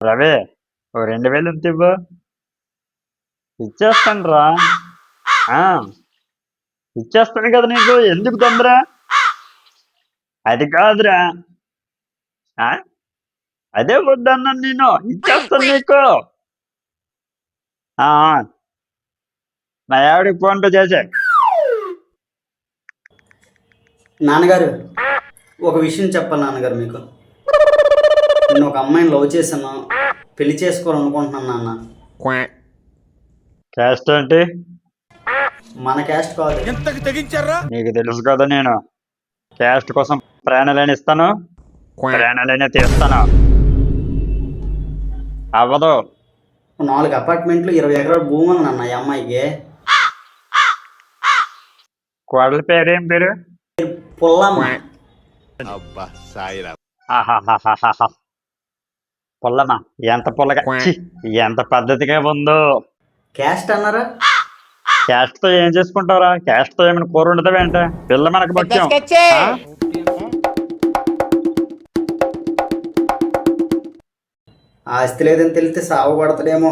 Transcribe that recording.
రవి ఓ రెండు వేలు ఎంత ఇవ్వు? ఇచ్చేస్తాను రా ఆ, ఇచ్చేస్తాను కదా నీకు ఎందుకు తొందర? అది కాదురా. ఆ? అదే వద్దన్నాను నేను ఇచ్చేస్తాను నీకు. ఆ, నా ఆవిడకి ఫోన్ పే చేసే. నాన్నగారు ఒక విషయం చెప్పాలి నాన్నగారు మీకు. నేను ఒక అమ్మాయిని లవ్ చేశాను. పెళ్ళి చేసుకోవాలనుకుంటున్నాను నాన్న. క్యాస్ట్ ఏంటి మన క్యాస్ట్ కాదు. నీకు తెలుసు కదా నేను. క్యాస్ట్ కోసం ప్రాణాలని ఇస్తాను. ప్రాణాలని తీస్తాను. అవ్వదు. నాలుగు అపార్ట్మెంట్లు ఇరవై ఎకరాల భూమి ఉంది నాన్న ఈ అమ్మాయికి. కోడల పేరు ఏం పేరు? పుల్లమ్మ. ఆహాహాహాహా. పుల్లమా ఎంత పుల్లగా? ఛీ, ఎంత పద్ధతిగా ఉందో. క్యాస్ట్ అన్నారా? క్యాస్ట్తో ఏం చేసుకుంటారా క్యాస్ట్తో ఏమైనా కూర ఉండతావేంట పిల్ల మనకు ముఖ్యం ఆ? ఆస్తి లేదని తెలిస్తే సాగు పడతాడేమో.